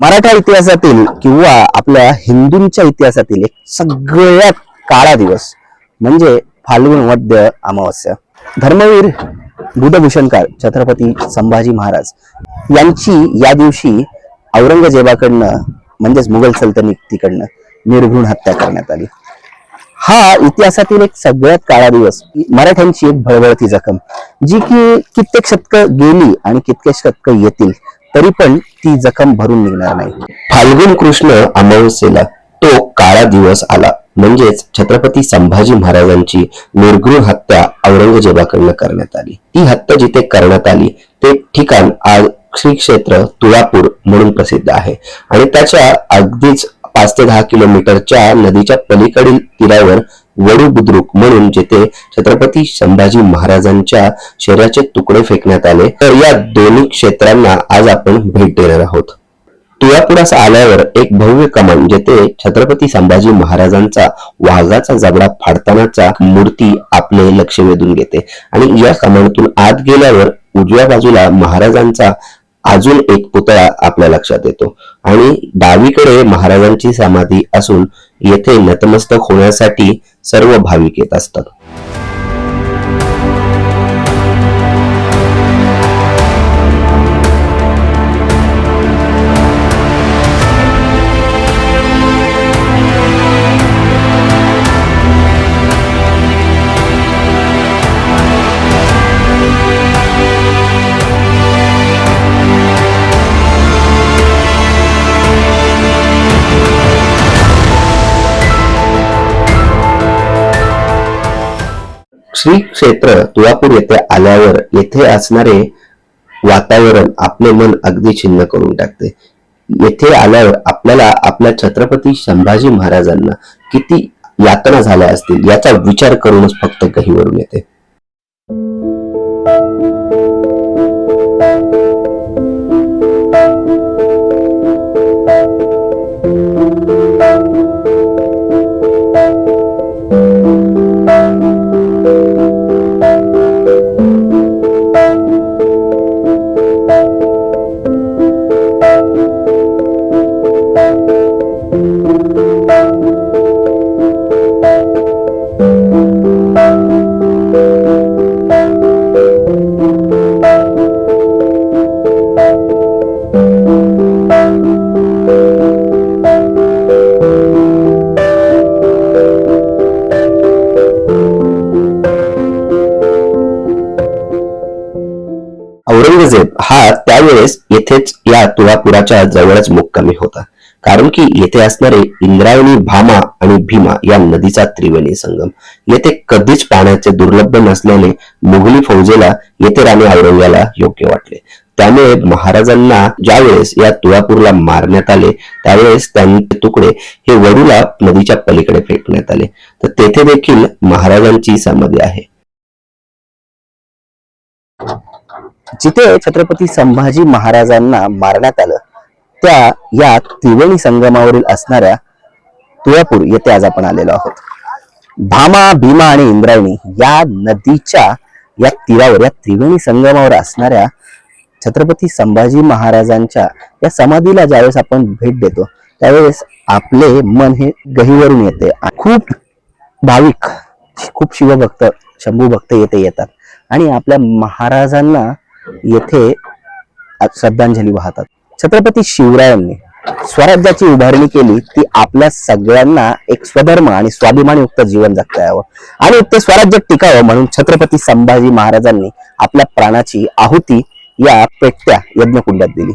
मराठा इतिहासातील किंवा आपल्या हिंदूंच्या इतिहासातील एक सगळ्यात काळा दिवस म्हणजे फाल्गुन वद्य अमावस्या. धर्मवीर बुधभूषणकार छत्रपती संभाजी महाराज यांची या दिवशी औरंगजेबाकडनं म्हणजेच मुघल सल्तनतीकडनं निर्घृण हत्या करण्यात आली. हा इतिहासातील एक सगळ्यात काळा दिवस. मराठ्यांची एक भळभळती जखम जी की कित्येक शतक गेली आणि कित्येक शतक येतील. तरी पण ती जखम भरून निघणार नाही. फाल्गुन कृष्ण अमावस्येला तो काळा दिवस आला. म्हणजेच छत्रपती संभाजी महाराजांची निर्गृह हत्या औरंगजेबाकडनं करण्यात आली. ती हत्या जिथे करण्यात आली ते ठिकाण आज श्री क्षेत्र तुळापूर म्हणून प्रसिद्ध आहे. आणि त्याच्या अगदीच पाच ते दहा किलोमीटरच्या नदीच्या पलीकडील तीरावर वडू बुद्रुक म्हणून जेथे छत्रपती संभाजी महाराजांच्या शरीराचे तुकडे फेकण्यात आले तर या दोन्ही क्षेत्रांना आज आपण भेट देणार आहोत. तुळापुरास आल्यावर एक भव्य कमान जेथे छत्रपती संभाजी महाराजांचा वाघाचा जबडा फाडतानाचा मूर्ती आपले लक्ष वेधून घेते. आणि या कमानातून आत गेल्यावर उजव्या बाजूला महाराजांचा अजून एक पुतळा आपल्या लक्षात येतो. आणि डावीकडे महाराजांची समाधी असून येथे नतमस्तक होण्यासाठी सर्व भाविक येत असतात. श्री क्षेत्र तुळापूर येथे आल्यावर येथे असणारे वातावरण आपले मन अगदी छिन्न करून टाकते. येथे आल्यावर आपल्याला आपल्या छत्रपती संभाजी महाराजांना किती यातना झाल्या असतील याचा विचार करूनच फक्त गहीवरून येते. औरंगजेब हा त्यावेळेस येथेच या तुळापुराच्या जवळच मुक्कामी होता. कारण की येथे असणारे इंद्रायणी भामा आणि भीमा या नदीचा त्रिवेणी संगम. येथे कधीच पाण्याचे दुर्लभ नसल्याने मुघली फौजेला येथे राणी औरंग्याला योग्य वाटले. त्यामुळे महाराजांना ज्यावेळेस या तुळापूरला मारण्यात आले त्यावेळेस त्यांचे तुकडे हे वडूला नदीच्या पलीकडे फेकण्यात आले. तर तेथे देखील महाराजांची समाधी आहे. जिथे छत्रपती संभाजी महाराजांना मारण्यात आलं त्या या त्रिवेणी संगमावरील असणाऱ्या तुळापूर येथे आज आपण आलेलो आहोत. भामा भीमा आणि इंद्रायणी या नदीच्या या तीरावर या त्रिवेणी संगमावर असणाऱ्या छत्रपती संभाजी महाराजांच्या या समाधीला ज्यावेळेस आपण भेट देतो त्यावेळेस आपले मन हे गहीवरून येते. खूप भाविक खूप शिवभक्त शंभू भक्त येथे येतात. आणि आपल्या महाराजांना येथे श्रद्धांजली वाहतात. छत्रपती शिवरायांनी स्वराज्याची उभारणी केली ती आपल्या सगळ्यांना एक स्वधर्म आणि स्वाभिमानयुक्त जीवन जगता यावं. आणि ते स्वराज्य टिकावं म्हणून छत्रपती संभाजी महाराजांनी आपल्या प्राणाची आहुती या पेटत्या यज्ञकुंडात दिली.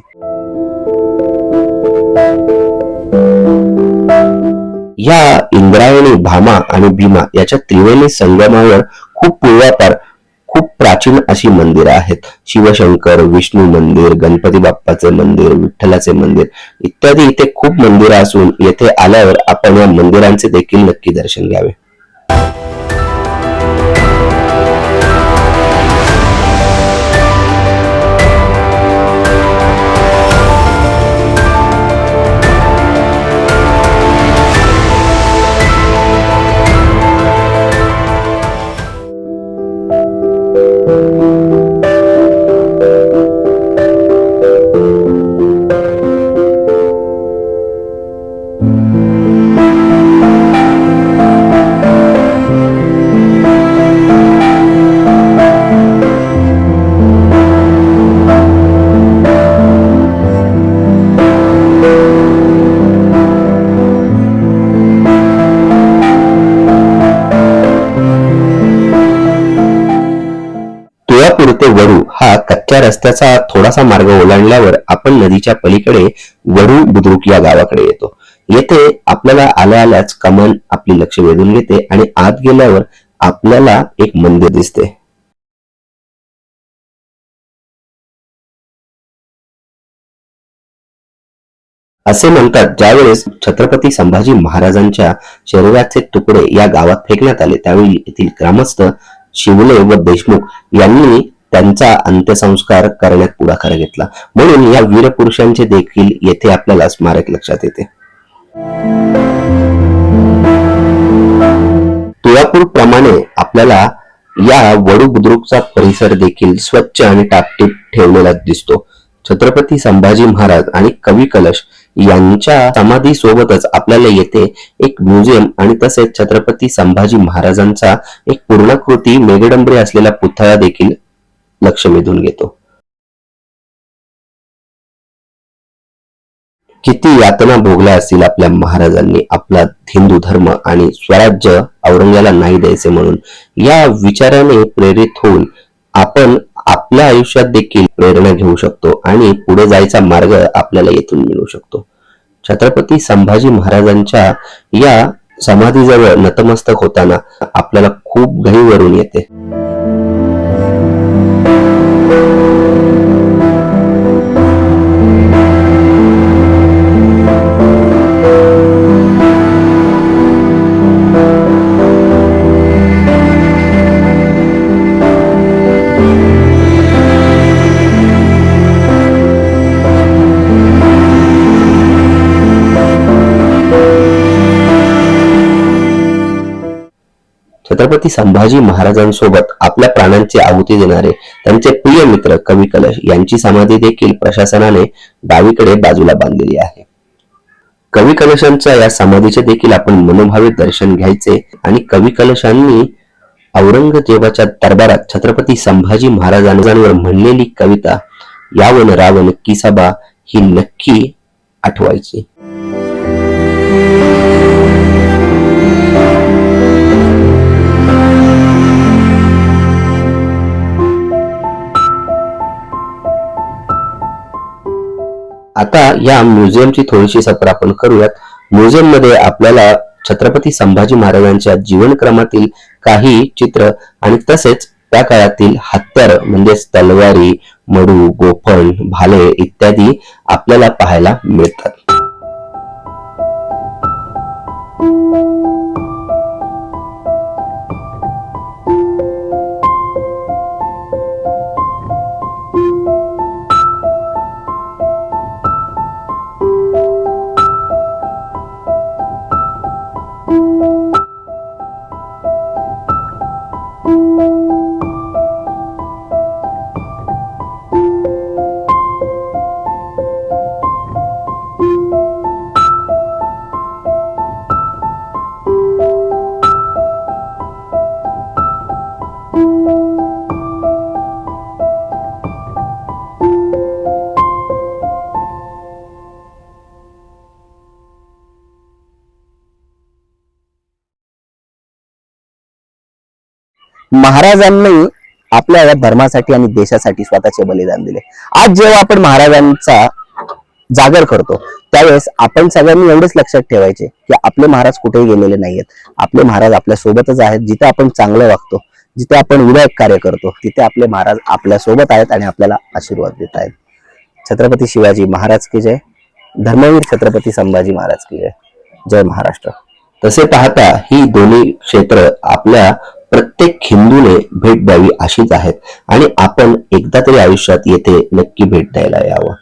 या इंद्रायणी भामा आणि भीमा याच्या त्रिवेणी संगमावर खूप पूर्वापार खूप प्राचीन अशी मंदिरं आहेत. शिवशंकर विष्णू मंदिर गणपती बाप्पाचे मंदिर विठ्ठलाचे मंदिर इत्यादी इथे खूप मंदिरं असून येथे आल्यावर आपण या मंदिरांचे देखील नक्की दर्शन घ्यावे. हा रस्त्याचा थोडासा मार्ग ओलांडल्यावर आपण नदीच्या पलीकडे वडू बुद्रुक या गावाकडे येतो. येथे आपल्याला आल्या आल्याच कमान आपली लक्ष वेधून घेते आणि आत गेल्यावर आपल्याला एक मंदिर दिसते. असे म्हणतात ज्यावेळेस छत्रपती संभाजी महाराजांच्या शरीराचे तुकडे या गावात फेकण्यात आले त्यावेळी येथील ग्रामस्थ शिवले व देशमुख यांनी त्यांचा अंत्यसंस्कार करण्यात पुढाकार घेतला. म्हणून या वीर पुरुषांचे देखील येथे आपल्याला स्मारक लक्षात येते. तुळापूर प्रमाणे आपल्याला या वडू बुद्रुकचा परिसर देखील स्वच्छ आणि टापटीप ठेवलेला दिसतो. छत्रपती संभाजी महाराज आणि कवी कलश यांच्या समाधी सोबतच आपल्याला येथे एक म्युझियम आणि तसेच छत्रपती संभाजी महाराजांचा एक पूर्णाकृती मेघडंबरी असलेला पुतळा देखील लक्ष वेधून घेतो. किती यातना भोगल्या असतील आपल्या महाराजांनी आपला हिंदू धर्म आणि स्वराज्य औरंगाला नाही द्यायचे म्हणून? या विचाराने प्रेरित होऊन आपण आपल्या आयुष्यात देखील प्रेरणा घेऊ शकतो आणि पुढे जायचा मार्ग आपल्याला येथून मिळू शकतो. छत्रपती संभाजी महाराजांच्या या समाधीजवळ नतमस्तक होताना आपल्याला खूप घाईवरून येते. छत्रपती संभाजी महाराजांसोबत आपल्या प्राणांची आहुती देणारे त्यांचे प्रिय मित्र कवी कलश यांची समाधी देखील प्रशासनाने डावीकडे बाजूला बांधलेली आहे. कवी कलशांच्या या समाधीचे देखील आपण मनोभावे दर्शन घ्यायचे आणि कवी कलशांनी औरंगजेबाच्या दरबारात छत्रपती संभाजी महाराजांवर म्हणलेली कविता यावन रावण किसाबा ही नक्की आठवायची. आता या म्युझियमची थोडीशी सफर आपण करूयात. म्युझियममध्ये आपल्याला छत्रपती संभाजी महाराजांच्या जीवनक्रमातील काही चित्र आणि तसेच त्या काळातील हत्यार म्हणजेच तलवारी मडू गोफण भाले इत्यादी आपल्याला पाहायला मिळतात. महाराजांनी आपल्या या धर्मासाठी आणि देशासाठी स्वतःचे बलिदान दिले. आज जेव्हा आपण महाराजांचा जागर करतो त्यावेळेस आपण सगळ्यांनी एवढेच लक्षात ठेवायचे की आपले महाराज कुठेही गेलेले नाहीयेत. आपले महाराज आपल्या सोबतच आहेत. जिथे आपण चांगलं वागतो जिथे आपण विधायक कार्य करतो तिथे आपले महाराज आपल्यासोबत आहेत आणि आपल्याला आशीर्वाद देत आहेत. छत्रपती शिवाजी महाराज की जय. धर्मवीर छत्रपती संभाजी महाराज की जय. जय महाराष्ट्र. तसे पाहता ही दोन्ही क्षेत्र आपल्या प्रत्येक हिंदूने भेट द्यावी अशीच आहेत. आणि आपण एकदा तरी आयुष्यात येथे नक्की भेट द्यायला यावं.